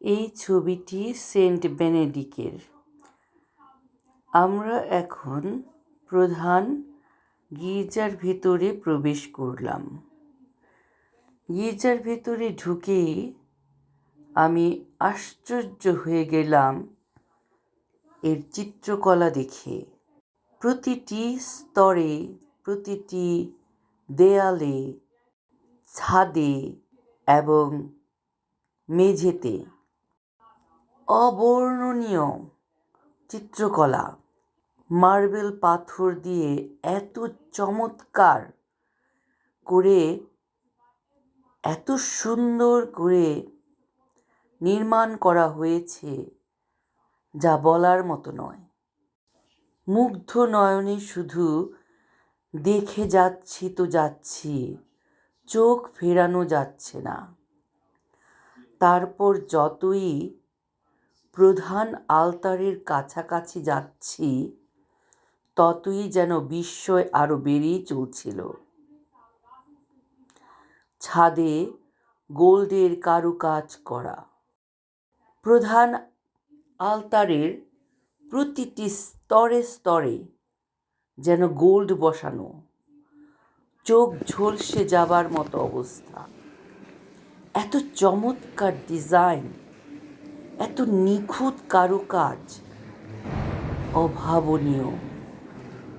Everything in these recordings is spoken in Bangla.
এই ছবিটি সেন্ট বেনেডিকের আমরা এখন প্রধান গির্জার ভিতরে প্রবেশ করলাম। গির্জার ভিতরে ঢুকেই আমি আশ্চর্য হয়ে গেলাম এর চিত্রকলা দেখে। প্রতিটি স্তরে, প্রতিটি দেয়ালে, ছাদে এবং মেঝেতে অবর্ণনীয় চিত্রকলা। মার্বেল পাথর দিয়ে এত চমৎকার করে, এত সুন্দর করে নির্মাণ করা হয়েছে যা বলার মতো নয়। মুগ্ধ নয়নে শুধু দেখে যাচ্ছি তো যাচ্ছি, চোখ ফেরানো যাচ্ছে না। তারপর যতই প্রধান আলতারের কাছাকাছি যাচ্ছি, ততই যেন বিস্ময় আরও বেড়েই চলছিল। ছাদে গোল্ডের কারুকাজ করা। প্রধান আলতারের প্রতিটি স্তরে স্তরে যেন গোল্ড বসানো, চোখ ঝলসে যাবার মতো অবস্থা। এত চমৎকার ডিজাইন! এত নিখুঁত কারুকাজ, অভাবনীয়,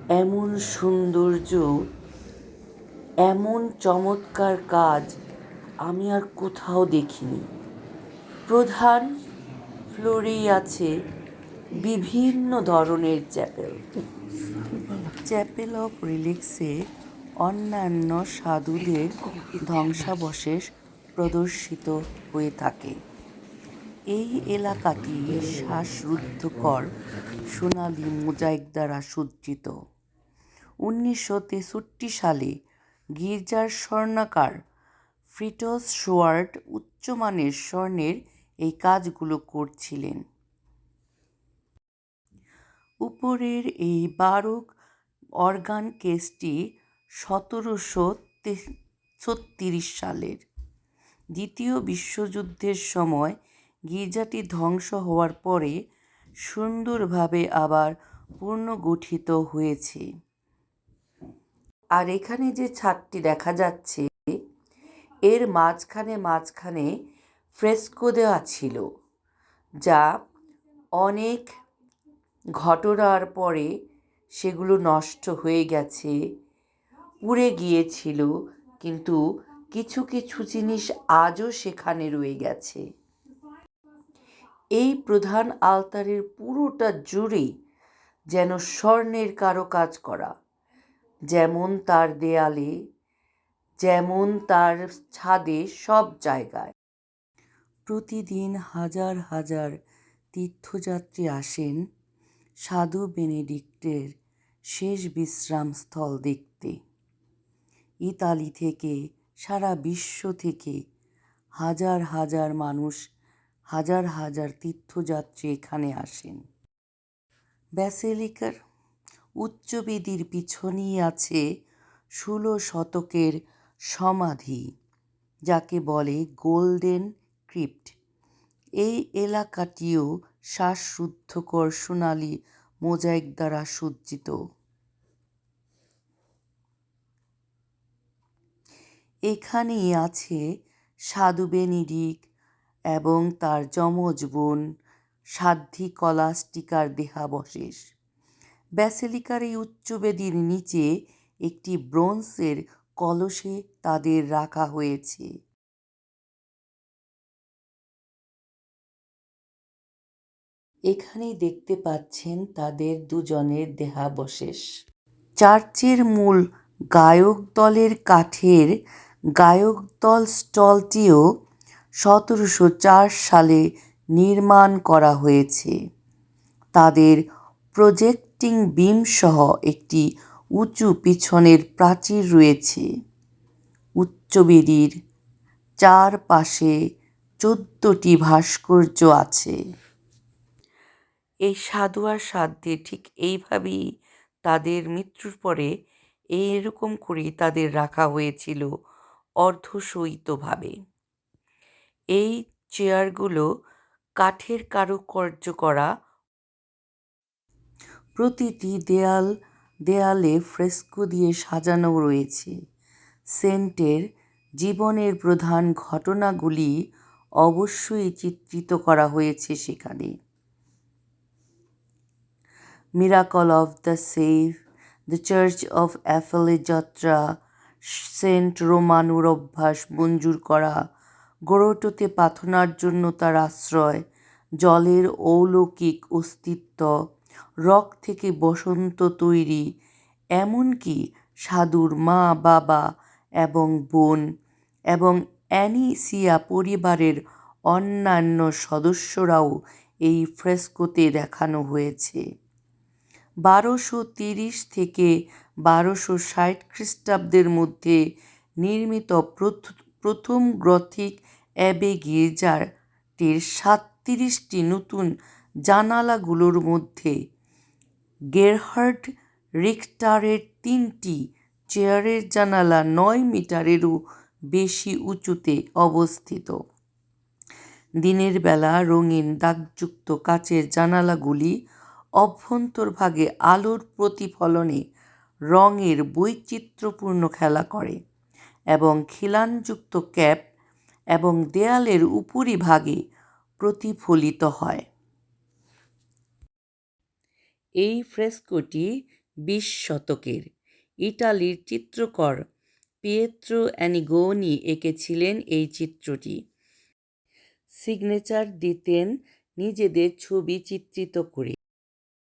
এমন সৌন্দর্য, এমন চমৎকার কাজ আমি আর কোথাও দেখিনি। প্রধান ফ্লোরেই আছে বিভিন্ন ধরনের চ্যাপেল। চ্যাপেল অফ রিলিক্সে অন্যান্য সাধুদের ধ্বংসাবশেষ প্রদর্শিত হয়ে থাকে। এই এলাকাটি শ্বাসরুদ্ধকর, সোনালি মোজাইক দ্বারা সজ্জিত। উনিশশো তেষট্টি সালে গির্জার স্বর্ণাকার ফ্রিটস শোয়ার্ট উচ্চমানের স্বর্ণের এই কাজগুলো করছিলেন। উপরের এই বারোক অর্গান কেসটি সতেরোশো ছত্রিশ সালের। দ্বিতীয় বিশ্বযুদ্ধের সময় গির্জাটি ধ্বংস হওয়ার পরে সুন্দরভাবে আবার পুনর্গঠিত হয়েছে। আর এখানে যে ছাদটি দেখা যাচ্ছে, এর মাঝখানে মাঝখানে ফ্রেস্কো দেওয়া ছিল, যা অনেক ঘটনার পরে সেগুলো নষ্ট হয়ে গেছে পুড়ে গিয়েছিল, কিন্তু কিছু কিছু জিনিস আজও সেখানে রয়ে গেছে। এই প্রধান আলতারের পুরোটা জুড়েই যেন স্বর্ণের কারও কাজ করা। যেমন তার দেয়ালে, যেমন তার ছাদে সব জায়গায়। প্রতিদিন হাজার হাজার তীর্থযাত্রী আসেন সাধু বেনেডিক্টের শেষ বিশ্রামস্থল দেখতে। ইতালি থেকে, সারা বিশ্ব থেকে হাজার হাজার মানুষ হাজার হাজার তীর্থযাত্রী এখানে আসেন। ব্যাসেলিকার উচ্চবেদির পিছনেই আছে ষোলো শতকের সমাধি, যাকে বলে গোল্ডেন ক্রিপ্ট। এই এলাকাটিও শ্বাসরুদ্ধকর সোনালি মোজাইক দ্বারা সজ্জিত। এখানেই আছে সাধু বেনিডিক এবং তার যমজ বোন সাধ্বী কলাস্টিকার দেহাবশেষ। ব্যাসিলিকার এই উচ্চবেদির নিচে একটি ব্রোঞ্জের কলসে তাদের রাখা হয়েছে। এখানেই দেখতে পাচ্ছেন তাদের দুজনের দেহাবশেষ। চার্চের মূল গায়ক দলের কাঠের গায়ক দল স্টলটিও সতেরোশো চার সালে নির্মাণ করা হয়েছে। তাদের প্রজেক্টিং বিম সহ একটি উঁচু পিছনের প্রাচীর রয়েছে। উচ্চবেদির চারপাশে চোদ্দটি ভাস্কর্য আছে। এই সাধু আর সাধ্যে ঠিক এইভাবেই তাদের মৃত্যুর পরে এইরকম করেই তাদের রাখা হয়েছিল অর্ধশয়িতভাবে এই চেয়ারগুলো কাঠের কারুকার্য করা। প্রতিটি দেয়াল, দেয়ালে ফ্রেস্কো দিয়ে সাজানো রয়েছে। সেন্টের জীবনের প্রধান ঘটনাগুলি অবশ্যই চিত্রিত করা হয়েছে সেখানে। Miracle of the save the church of অ্যাফেলে যাত্রা, সেন্ট রোমানুর অভ্যাস মঞ্জুর করা গোরোটোতে প্রার্থনার জন্য তার আশ্রয়। জলের অলৌকিক অস্তিত্ব, রক থেকে বসন্ত তৈরি, এমনকি সাধুর মা, বাবা এবং বোন এবং অ্যানিসিয়া পরিবারের অন্যান্য সদস্যরাও এই ফ্রেস্কোতে দেখানো হয়েছে। বারোশো তিরিশ থেকে বারোশো ষাট খ্রিস্টাব্দের মধ্যে নির্মিত প্রথম গ্রথিক অ্যাবে গির্জাটির সাতত্রিশটি নতুন জানালাগুলোর মধ্যে গেরহার্ড রিখটারের তিনটি চেয়ারের জানালা নয় মিটারেরও বেশি উঁচুতে অবস্থিত। দিনের বেলা রঙিন দাগযুক্ত কাচের জানালাগুলি অভ্যন্তরভাগে আলোর প্রতিফলনে রঙের বৈচিত্র্যপূর্ণ খেলা করে। এবং খিলানযুক্ত ক্যাপ এবং দেয়ালের উপরিভাগে প্রতিফলিত হয়। এই ফ্রেস্কোটি বিশ শতকের। ইটালির চিত্রকর পিয়েত্রো অ্যানিগোনি এঁকেছিলেন এই চিত্রটি। সিগনেচার দিতেন নিজেদের ছবি চিত্রিত করে।